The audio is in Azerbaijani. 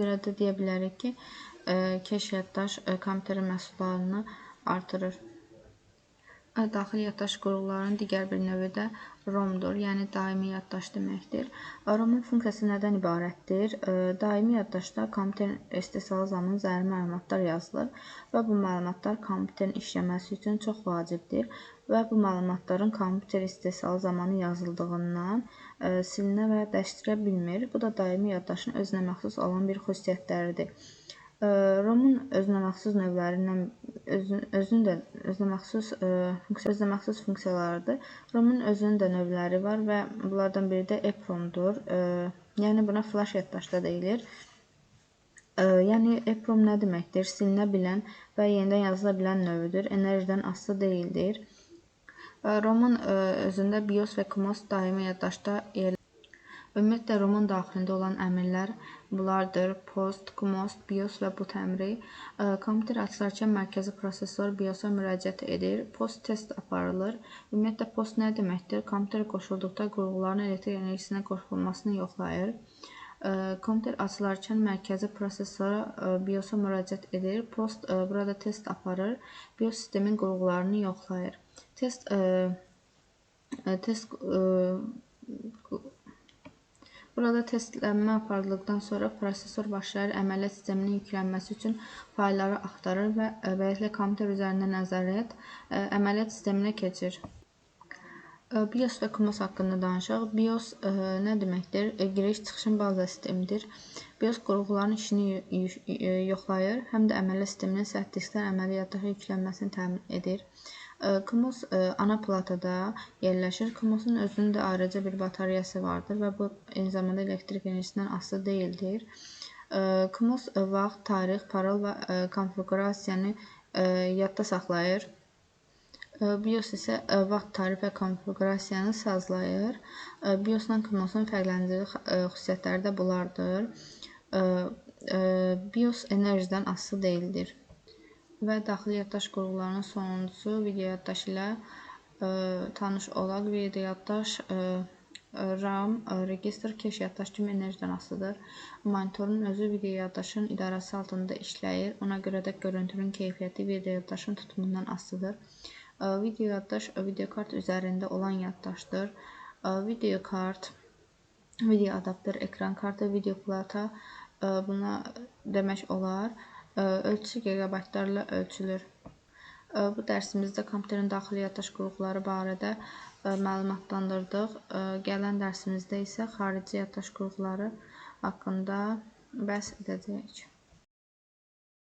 görə də deyə bilərik ki, keş yaddaş kompüterin məhsullarını artırır. Daxili yaddaş qurğularının digər bir növü də ROM-dur, yəni daimi yaddaş deməkdir. ROM-un funksiyası nədən ibarətdir? Daimi yaddaşda kompüterin istehsalı zamanı zəruri məlumatlar yazılır və bu məlumatlar kompüterin işləməsi üçün çox vacibdir və bu məlumatların kompüter istehsalı zamanı yazıldığından silinə və ya dəyişdirilə bilmir. Bu da daimi yaddaşın özünə məxsus olan bir xüsusiyyətləridir. ROM-un özünəməxsus növlərindən özün, özünün də özünəməxsus funksiya özünəməxsus funksiyalarıdır. ROM-un özünün də növləri var və bunlardan biri də EPROM-dur. Yəni buna flash yaddaş da deyilir. Yəni EPROM nə deməkdir? Silinə bilən və yenidən yazıla bilən növüdür. Enerjidən asılı deyildir. ROM-un özündə BIOS və CMOS daimi yaddaşda yerləşir. Ümumiyyətlə roman daxilində olan əmrlər bunlardır: post, cmost, bios və boot əmri. Kompüter açılarkən mərkəzi prosesor BIOS-a müraciət edir. Post test aparılır. Ümumiyyətlə post nə deməkdir? Kompüter qoşulduqda qurğuların elektrik enerjisinə qoşulmasını yoxlayır. Kompüter açılarkən mərkəzi prosesora BIOS-a müraciət edir. Post burada test aparır. BIOS sistemin qurğularını yoxlayır. Test test Burada testlənmə aparıldıqdan sonra prosesor başlayır əməliyyat sisteminin yüklənməsi üçün faylları axtarır və beləliklə kompüter üzərində nəzarət əməliyyat sisteminə keçir. BIOS və CMOS haqqında danışaq. BIOS ə, nə deməkdir? Giriş-çıxışın baza sistemidir. BIOS qurğuların işini yoxlayır, həm də əməliyyat sisteminin sərt diskdən əməliyyata yüklənməsini təmin edir. Kmos ana platada yerləşir. Kmosun özünün də ayrıca bir bataryası vardır və bu eyni zamanda elektrik enerjisindən asılı deyildir. Kmos vaxt, tarix, parol və konfiqurasiyanı yadda saxlayır. BIOS isə vaxt, tarix və konfiqurasiyanı sazlayır. BIOS-dan Kmosun fərqləndirici xüsusiyyətləri də bunlardır. BIOS enerjidən asılı deyildir. Və daxili yaddaş qurğularının sonuncusu video yaddaş ilə ə, tanış olaq. Video yaddaş ə, RAM, registr, keş yaddaş kimi enerjidən asılıdır. Monitorun özü video yaddaşın idarəsi altında işləyir. Ona görə də görüntünün keyfiyyəti video yaddaşın tutumundan asılıdır. Video yaddaş video kart üzərində olan yaddaşdır. Video kart, video adapter, ekran kartı, video plata buna demək olar. Ölçüsü giqabaytlarla ölçülür. Bu dərsimizdə kompüterin daxili yaddaş qurğuları barədə məlumatlandırdıq. Gələn dərsimizdə isə xarici yaddaş qurğuları haqqında bəhs edəcəyik.